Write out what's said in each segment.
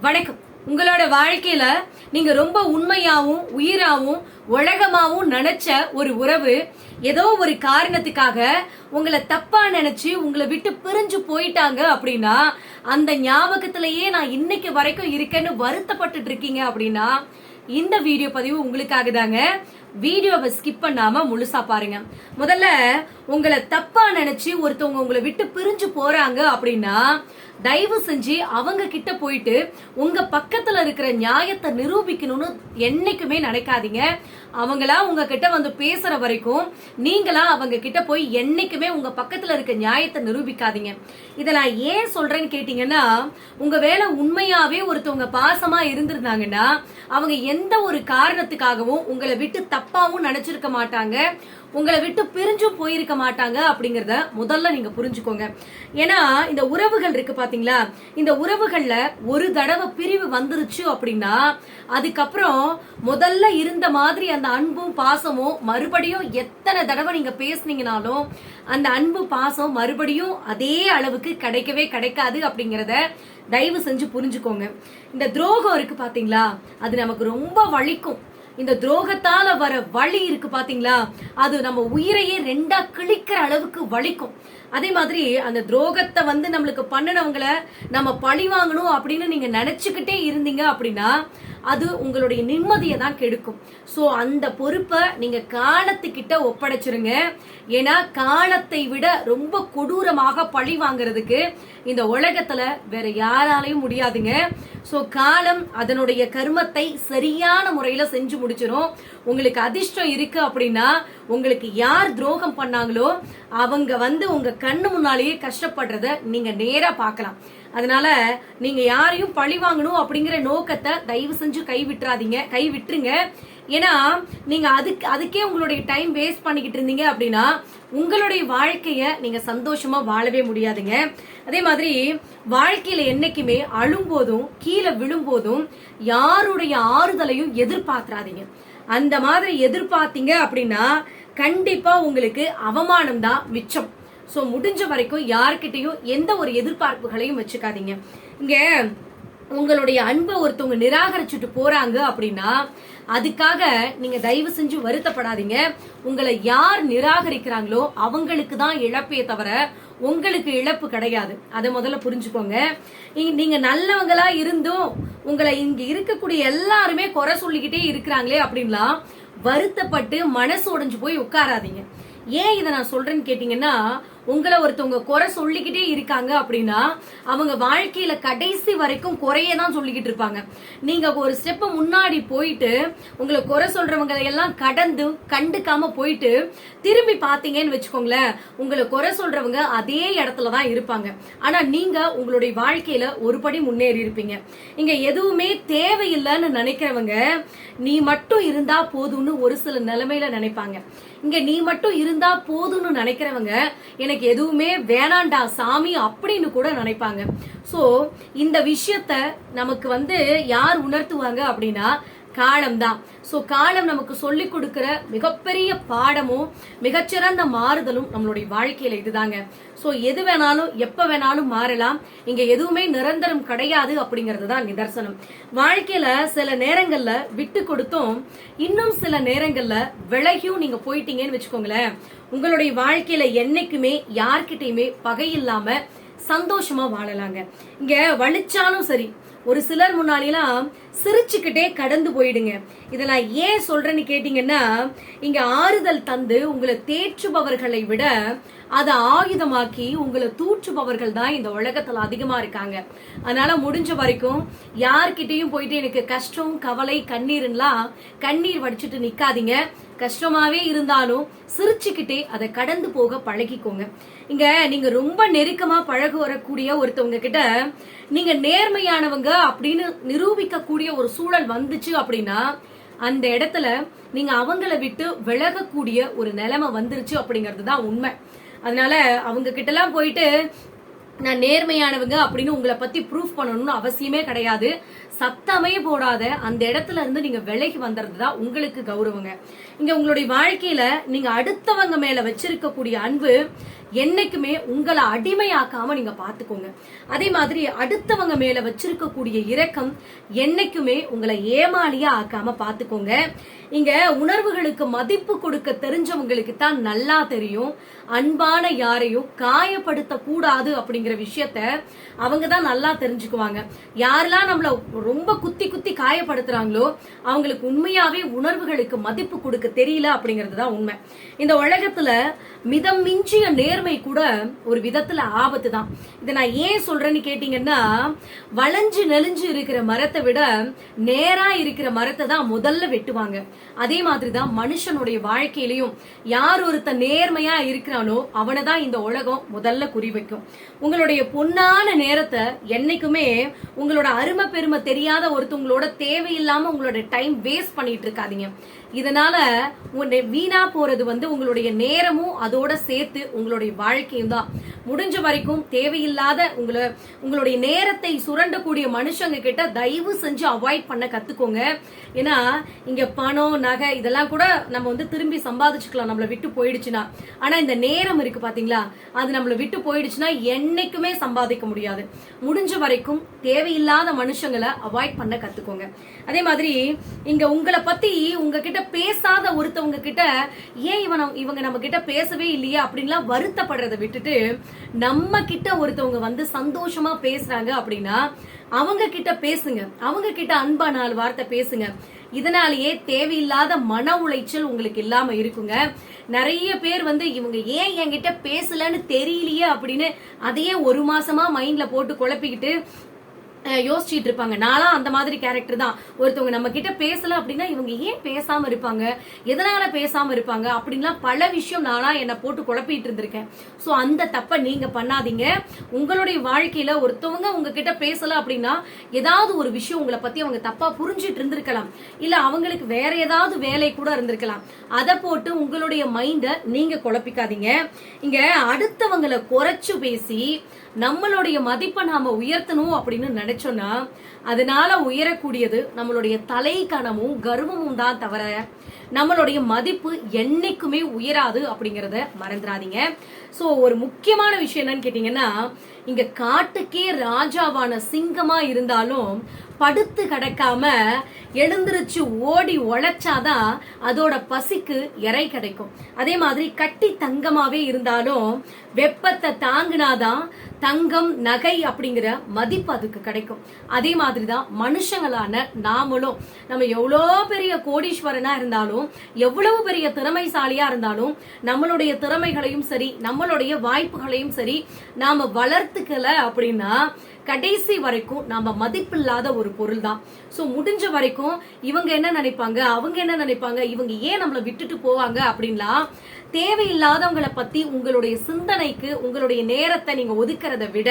வணக்கம். உங்களோட வாழ்க்கையில நீங்க ரொம்ப உண்மையாவும் உயிராவும் உலகமாவும் நினைச்ச ஒரு உறவு ஏதோ ஒரு காரணத்துக்காக உங்களை தப்பா நினைச்சு உங்களை விட்டு பிரிஞ்சு போயிட்டாங்க அப்படின்னா அந்த ஞாபகத்திலேயே நான் இன்னைக்கு வரைக்கும் இருக்கேன்னு வருத்தப்பட்டுட்டு இருக்கீங்க அப்படின்னா இந்த வீடியோ பதிவு உங்களுக்காக தாங்க. வீடியோவை ஸ்கிப் பண்ணாம முழுசா பாருங்க. முதல்ல உங்களை தப்பா நினைச்சு ஒருத்தவங்க உங்களை விட்டு பிரிஞ்சு போறாங்க அப்படின்னா தயவு செஞ்சு அவங்க கிட்ட போயிட்டு உங்க பக்கத்துல இருக்கிற நியாயத்தை நிரூபிக்கணும்னு என்னைக்குமே நினைக்காதீங்க. அவங்களா உங்க கிட்ட வந்து பேசுற வரைக்கும் நீங்களா அவங்க கிட்ட போய் என்னைக்குமே உங்க பக்கத்துல இருக்க நியாயத்தை நிரூபிக்காதீங்க. இதை நான் ஏன் சொல்றேன்னு கேட்டீங்கன்னா உங்க வேலை உண்மையாவே ஒருத்தவங்க பாசமா இருந்திருந்தாங்கன்னா அவங்க எந்த ஒரு காரணத்துக்காகவும் உங்களை விட்டு தப்பாவும் நினைச்சிருக்க மாட்டாங்க. உங்களை விட்டு பிரிஞ்சும் போயிருக்க மாட்டாங்க அப்படிங்கறத முதல்ல நீங்க புரிஞ்சுக்கோங்க. ஏன்னா இந்த உறவுகள் இருக்கு பாத்தீங்களா? இந்த உறவுகள்ல ஒரு தடவை பிரிவு வந்துருச்சு அப்படின்னா அதுக்கப்புறம் முதல்ல இருந்த மாதிரி அந்த அன்பும் பாசமும் மறுபடியும் எத்தனை தடவை நீங்க பேசுனீங்கனாலும் அந்த அன்பு பாசம் மறுபடியும் அதே அளவுக்கு கிடைக்கவே கிடைக்காது அப்படிங்கறத தயவு செஞ்சு புரிஞ்சுக்கோங்க. இந்த துரோகம் இருக்கு பாத்தீங்களா? அது நமக்கு ரொம்ப வலிக்கும். இந்த துரோகத்தால வர வலி இருக்கு பாத்தீங்களா? அது நம்ம உயிரையே ரெண்டா கிழிக்கிற அளவுக்கு வலிக்கும். அதே மாதிரி அந்த துரோகத்தை வந்து நம்மளுக்கு பண்ணினவங்களை நம்ம பழி வாங்கணும் அப்படின்னு நீங்க நினைச்சுக்கிட்டே இருந்தீங்க அப்படின்னா அது உங்களுடைய நிம்மதியை தான் கெடுக்கும். ஸோ அந்த பொறுப்பை நீங்க காலத்துக்கிட்ட ஒப்படைச்சிருங்க. ஏன்னா காலத்தை விட ரொம்ப கொடூரமாக பழி வாங்குறதுக்கு இந்த உலகத்துல வேற யாராலையும் முடியாதுங்க. ஸோ காலம் அதனுடைய கர்மத்தை சரியான முறையில செஞ்சு முடிச்சிடும் உங்களுக்கு அதிர்ஷ்டம் இருக்கு அப்படின்னா உங்களுக்கு யார் துரோகம் பண்ணாங்களோ அவங்க வந்து உங்க கண்ணு முன்னாலேயே கஷ்டப்படுறத நீங்க நேரா பார்க்கலாம். அதனால நீங்க யாரையும் பழி வாங்கணும் அப்படிங்கிற நோக்கத்தை தயவு செஞ்சு கை விட்டுறாதீங்க கை விட்டுருங்க ஏன்னா நீங்க அதுக்கு அதுக்கே உங்களுடைய டைம் வேஸ்ட் பண்ணிக்கிட்டு இருந்தீங்க அப்படின்னா உங்களுடைய வாழ்க்கைய நீங்க சந்தோஷமா வாழவே முடியாதுங்க. அதே மாதிரி வாழ்க்கையில என்னைக்குமே அழும்போதும் கீழே விழும்போதும் யாருடைய ஆறுதலையும் எதிர்பார்த்துறாதீங்க அந்த மாதிரி எதிர்பார்த்தீங்க அப்படின்னா கண்டிப்பா உங்களுக்கு அவமானம் தான் மிச்சம். ஸோ முடிஞ்ச வரைக்கும் யார்கிட்டையும் எந்த ஒரு எதிர்பார்ப்புகளையும் வச்சுக்காதீங்க. இங்கே உங்களுடைய அன்பை ஒருத்தவங்க நிராகரிச்சுட்டு போறாங்க அப்படின்னா அதுக்காக நீங்க தயவு செஞ்சு வருத்தப்படாதீங்க. உங்களை யார் நிராகரிக்கிறாங்களோ அவங்களுக்கு தான் இழப்பே தவிர உங்களுக்கு இழப்பு கிடையாது. அதை முதல்ல புரிஞ்சுக்கோங்க. நீங்க நல்லவங்களா இருந்தும் உங்களை இங்க இருக்கக்கூடிய எல்லாருமே குறை சொல்லிக்கிட்டே இருக்கிறாங்களே அப்படின்லாம் வருத்தப்பட்டு மனசு உடைஞ்சு போய் உட்காராதீங்க. ஏன் இதை நான் சொல்றேன்னு கேட்டீங்கன்னா உங்களை ஒருத்தவங்க குறை சொல்லிக்கிட்டே இருக்காங்க அப்படின்னா அவங்க வாழ்க்கையில கடைசி வரைக்கும் குறையே தான் சொல்லிக்கிட்டு இருப்பாங்க. நீங்க ஒரு ஸ்டெப் முன்னாடி போயிட்டு உங்களை குறை சொல்றவங்க எல்லாம் கடந்து கண்டுக்காம போயிட்டு திரும்பி பாத்தீங்கன்னு வச்சுக்கோங்களேன் உங்களை குறை சொல்றவங்க அதே இடத்துல தான் இருப்பாங்க. ஆனா நீங்க உங்களுடைய வாழ்க்கையில ஒரு படி முன்னேறி இருப்பீங்க. இங்க எதுவுமே தேவையில்லைன்னு நினைக்கிறவங்க நீ மட்டும் இருந்தா போதும்னு ஒரு சில நிலைமையில நினைப்பாங்க. இங்க நீ மட்டும் இருந்தா போதும்னு நினைக்கிறவங்க எனக்கு எதுவுமே வேணாண்டா சாமி அப்படின்னு கூட நினைப்பாங்க. சோ இந்த விஷயத்த நமக்கு வந்து யார் உணர்த்துவாங்க அப்படின்னா காலம் தான் ஸோ காலம் நமக்கு சொல்லி கொடுக்கிற மிகப்பெரிய பாடமும் மிகச்சிறந்த மாறுதலும் நம்மளுடைய வாழ்க்கையில இதுதாங்க. ஸோ எது வேணாலும் எப்போ வேணாலும் மாறலாம். இங்க எதுவுமே நிரந்தரம் கிடையாது அப்படிங்கிறது தான் நிதர்சனம். வாழ்க்கையில சில நேரங்கள்ல விட்டு கொடுத்தும் இன்னும் சில நேரங்கள்ல விலகியும் நீங்க போயிட்டீங்கன்னு வச்சுக்கோங்களேன். உங்களுடைய வாழ்க்கையில என்னைக்குமே யார்கிட்டயுமே பகை இல்லாம சந்தோஷமா வாழலாங்க. இங்க வலிச்சாலும் சரி ஒரு சிலர் முன்னாடிலாம் சிரிச்சுக்கிட்டே கடந்து போயிடுங்க. இதை நான் ஏன் சொல்றேன்னு கேட்டீங்கன்னா இங்க ஆறுதல் தந்து உங்களை தேற்றுபவர்களை விட அதை ஆயுதமாக்கி உங்களை தூற்றுபவர்கள் தான் இந்த உலகத்துல அதிகமா இருக்காங்க. அதனால முடிஞ்ச வரைக்கும் யார்கிட்டயும் போயிட்டு எனக்கு கஷ்டம் கவலை கண்ணீர்லாம் கண்ணீர் வடிச்சிட்டு நிக்காதீங்க. கஷ்டமாவே இருந்தாலும் சிரிச்சுக்கிட்டே அதை கடந்து போக பழகிக்கோங்க. இங்க நீங்க ரொம்ப நெருக்கமா பழக வரக்கூடிய ஒருத்தவங்க கிட்ட நீங்க நேர்மையானவங்க அப்படின்னு நிரூபிக்கக்கூடிய ஒரு சூழல் வந்துச்சு அப்படின்னா அந்த இடத்துல நீங்க அவங்கள விட்டு விலகக்கூடிய ஒரு நிலைமை வந்துருச்சு அப்படிங்கிறது தான் உண்மை. அதனால அவங்க கிட்ட எல்லாம் போயிட்டு நான் நேர்மையானவங்க அப்படின்னு உங்களை பத்தி ப்ரூஃப் பண்ணணும்னு அவசியமே கிடையாது. சத்தமே போடாத. அந்த இடத்துல இருந்து நீங்க விலகி வந்துறது தான் உங்களுக்கு கௌரவங்க. இங்க உங்களுடைய வாழ்க்கையில நீங்க அடுத்தவங்க மேல வச்சிருக்கக்கூடிய அன்பு என்னைக்குமே உங்களை அடிமையாக்காம நீங்க பாத்துக்கோங்க அதே மாதிரி அடுத்தவங்க மேல வச்சிருக்கக்கூடிய இரக்கம் என்னைக்குமே உங்களை ஏமாளியா ஆக்காம பாத்துக்கோங்க இங்க உணர்வுகளுக்கு மதிப்பு கொடுக்க தெரிஞ்சவங்களுக்கு தான் நல்லா தெரியும். அன்பான யாரையும் காயப்படுத்த கூடாது அப்படிங்கிற விஷயத்த அவங்க தான் நல்லா தெரிஞ்சுக்குவாங்க. யாரெல்லாம் நம்மள ரொம்ப குத்தி குத்தி காயப்படுத்துறாங்களோ அவங்களுக்கு உண்மையாவே உணர்வுகளுக்கு மதிப்பு கொடுக்க தெரியல அப்படிங்கிறது தான் உண்மை. இந்த உலகத்துல மிதம் மிஞ்சிய நேர்மை கூட ஒரு விதத்துல ஆபத்து தான் இதை நான் ஏன் சொல்றேன்னு கேட்டீங்கன்னா வளைஞ்சு நெளிஞ்சு இருக்கிற மரத்தை விட நேரா இருக்கிற மரத்தை தான் முதல்ல வெட்டுவாங்க. அதே மாதிரி தான் மனுஷனுடைய வாழ்க்கையிலையும் யார் ஒருத்த நேர்மையா இருக்கிறானோ அவனை தான் இந்த உலகம் முதல்ல குறி வைக்கும் உங்களுடைய பொன்னான நேரத்தை என்னைக்குமே உங்களோட அருமை பெருமை தெரியாத ஒருத்தவங்களோட தேவையில்லாம உங்களோட டைம் வேஸ்ட் பண்ணிட்டு இருக்காதீங்க. இதனால உன்னை வீணா போறது வந்து உங்களுடைய நேரமும் அதோட சேர்த்து உங்களுடைய வாழ்க்கையும் தான். முடிஞ்ச வரைக்கும் தேவையில்லாத உங்களை உங்களுடைய நேரத்தை சுரண்டக்கூடிய மனுஷங்க கிட்ட தயவு செஞ்சு அவாய்ட் பண்ண கத்துக்கோங்க. ஏன்னா இங்க பணம் நகை இதெல்லாம் கூட நம்ம வந்து திரும்பி சம்பாதிச்சுக்கலாம். நம்மளை விட்டு போயிடுச்சுன்னா. ஆனா இந்த நேரம் இருக்கு பாத்தீங்களா? அது நம்மளை விட்டு போயிடுச்சுன்னா என்னைக்குமே சம்பாதிக்க முடியாது. முடிஞ்ச வரைக்கும் தேவையில்லாத மனுஷங்களை அவாய்ட் பண்ண கத்துக்கோங்க. அதே மாதிரி இங்க உங்களை பத்தி உங்ககிட்ட பேசாத ஒருத்தவங்க கிட்ட ஏன் இவன் இவங்க நம்ம கிட்ட பேசவே இல்லையா? அப்படின்லாம் வருத்தப்படுறதை விட்டுட்டு நம்ம கிட்ட ஒருத்தவங்க வந்து சந்தோஷமா பேசுறாங்க அப்படின்னா அவங்க கிட்ட பேசுங்க. அவங்க கிட்ட அன்பா நாலு வார்த்தை பேசுங்க. இதனாலேயே தேவையில்லாத மன உளைச்சல் உங்களுக்கு இல்லாம இருக்குங்க. நிறைய பேர் வந்து இவங்க ஏன் என்கிட்ட பேசலன்னு தெரியலையே? அப்படின்னு அதையே ஒரு மாசமா மைண்ட்ல போட்டு குழப்பிக்கிட்டு யோசிச்சுட்டு இருப்பாங்க நானும் அந்த மாதிரி கேரக்டர் தான். ஒருத்தவங்க நம்ம கிட்ட பேசல அப்படின்னா இவங்க ஏன் பேசாம இருப்பாங்க? எதனால பேசாம இருப்பாங்க? அப்படின்லாம் பல விஷயம் நானா என்ன போட்டு குழப்பிட்டு இருந்திருக்கேன் ஸோ அந்த தப்பை நீங்க பண்ணாதீங்க. உங்களுடைய வாழ்க்கையில ஒருத்தவங்க உங்ககிட்ட பேசல அப்படின்னா ஏதாவது ஒரு விஷயம் உங்களை பத்தி அவங்க தப்பா புரிஞ்சிட்டு இருந்திருக்கலாம் இல்ல அவங்களுக்கு வேற ஏதாவது வேலை கூட இருந்திருக்கலாம். அதை போட்டு உங்களுடைய மைண்டை நீங்க குழப்பிக்காதீங்க. இங்க அடுத்தவங்களை குறைச்சு பேசி நம்மளுடைய மதிப்பை நாம உயர்த்தணும் அப்படின்னு சொன்னா அதனால உயரக்கூடியது நம்மளுடைய தலை கனமும் கர்வமும் தான் தவிர நம்மளுடைய மதிப்பு என்னைக்குமே உயராது அப்படிங்கறத மறந்துடாதீங்க. சோ ஒரு முக்கியமான விஷயம் என்னன்னு கேட்டீங்கன்னா இங்க காட்டுக்கே ராஜாவான சிங்கமா இருந்தாலும் படுத்து கிடக்காம எழுந்திருச்சு ஓடி உழைச்சாதான் அதோட பசிக்கு இறை கிடைக்கும். அதே மாதிரி கட்டி தங்கமாவே இருந்தாலும் வெப்பத்தை தாங்கினாதான் தங்கம் நகை அப்படிங்கிற மதிப்பு அதுக்கு கிடைக்கும். அதே மாதிரிதான் மனுஷங்களான நாமளும். நம்ம எவ்வளோ பெரிய கோடீஸ்வரனா இருந்தாலும் எவ்வளவு பெரிய திறமைசாலியா இருந்தாலும் நம்மளுடைய திறமைகளையும் சரி நம்மளுடைய வாய்ப்புகளையும் சரி நாம வளர்த்துக்கல அப்படின்னா கடைசி வரைக்கும் நாம மதிப்பில்லாத ஒரு பொருள் தான் ஸோ முடிஞ்ச வரைக்கும் இவங்க என்ன நினைப்பாங்க? அவங்க என்ன நினைப்பாங்க? இவங்க ஏன் நம்மளை விட்டுட்டு போவாங்க அப்படின்லாம் தேவையில்லாதவங்களை பத்தி உங்களுடைய சிந்தனைக்கு உங்களுடைய நேரத்தை நீங்க ஒதுக்கிறத விட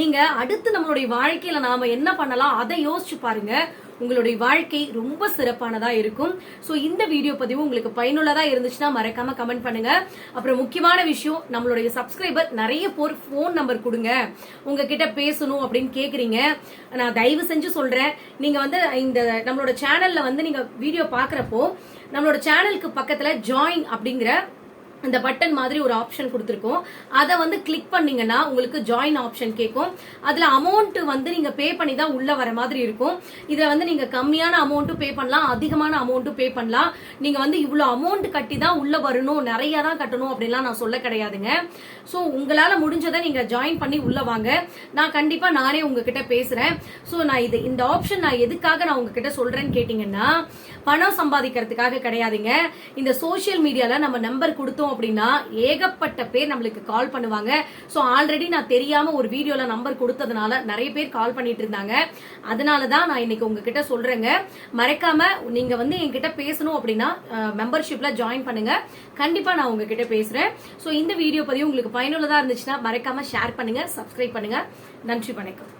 நீங்க அடுத்து நம்மளுடைய வாழ்க்கையில நாம என்ன பண்ணலாம்? அதை யோசிச்சு பாருங்க. உங்களுடைய வாழ்க்கை ரொம்ப சிறப்பானதா இருக்கும். ஸோ இந்த வீடியோ பதிவு உங்களுக்கு பயனுள்ளதா இருந்துச்சுன்னா மறக்காம கமெண்ட் பண்ணுங்க. அப்புறம் முக்கியமான விஷயம் நம்மளுடைய சப்ஸ்கிரைபர் நிறைய பேர் ஃபோன் நம்பர் கொடுங்க. உங்ககிட்ட பேசணும் அப்படின்னு கேக்குறீங்க. நான் தயவு செஞ்சு சொல்றேன். நீங்க வந்து இந்த நம்மளோட சேனல்ல வந்து நீங்க வீடியோ பாக்குறப்போ நம்மளோட சேனலுக்கு பக்கத்துல ஜாயின் அப்படிங்கிற அந்த பட்டன் மாதிரி ஒரு ஆப்ஷன் கொடுத்துருக்கோம். அதை வந்து கிளிக் பண்ணீங்கன்னா உங்களுக்கு ஜாயின் ஆப்ஷன் கேட்கும். அதில் அமௌண்ட் வந்து நீங்கள் பே பண்ணி தான் உள்ளே வர மாதிரி இருக்கும். இதில் வந்து நீங்கள் கம்மியான அமௌண்ட்டும் பே பண்ணலாம் அதிகமான அமௌண்ட்டும் பே பண்ணலாம். நீங்கள் வந்து இவ்வளோ அமௌண்ட் கட்டி தான் உள்ளே வரணும் நிறைய தான் கட்டணும் அப்படின்லாம் நான் சொல்ல கிடையாதுங்க. ஸோ உங்களால் முடிஞ்சதை நீங்கள் ஜாயின் பண்ணி உள்ளே வாங்க. நான் கண்டிப்பாக நானே உங்ககிட்ட பேசுகிறேன் ஸோ நான் இது இந்த ஆப்ஷன் நான் எதுக்காக நான் உங்ககிட்ட சொல்கிறேன்னு கேட்டிங்கன்னா பணம் சம்பாதிக்கிறதுக்காக கிடையாதுங்க. இந்த சோஷியல் மீடியாவில் நம்ம நம்பர் கொடுத்தோம் அப்படின்னா ஏகப்பட்ட பேர் நம்மளுக்கு கால் பண்ணுவாங்க. ஸோ ஆல்ரெடி நான் தெரியாம ஒரு வீடியோல நம்பர் கொடுத்ததுனால நிறைய பேர் கால் பண்ணிட்டு இருந்தாங்க. அதனால தான் நான் இன்னைக்கு உங்ககிட்ட சொல்றேங்க. மறக்காம நீங்க வந்து என்கிட்ட பேசணும் அப்படின்னா மெம்பர்ஷிப்ல ஜாயின் பண்ணுங்க. கண்டிப்பா நான் உங்ககிட்ட பேசுறேன். ஸோ இந்த வீடியோ பதிவு உங்களுக்கு பயனுள்ளதா இருந்துச்சுன்னா மறக்காம ஷேர் பண்ணுங்க சப்ஸ்கிரைப் பண்ணுங்க. நன்றி வணக்கம்.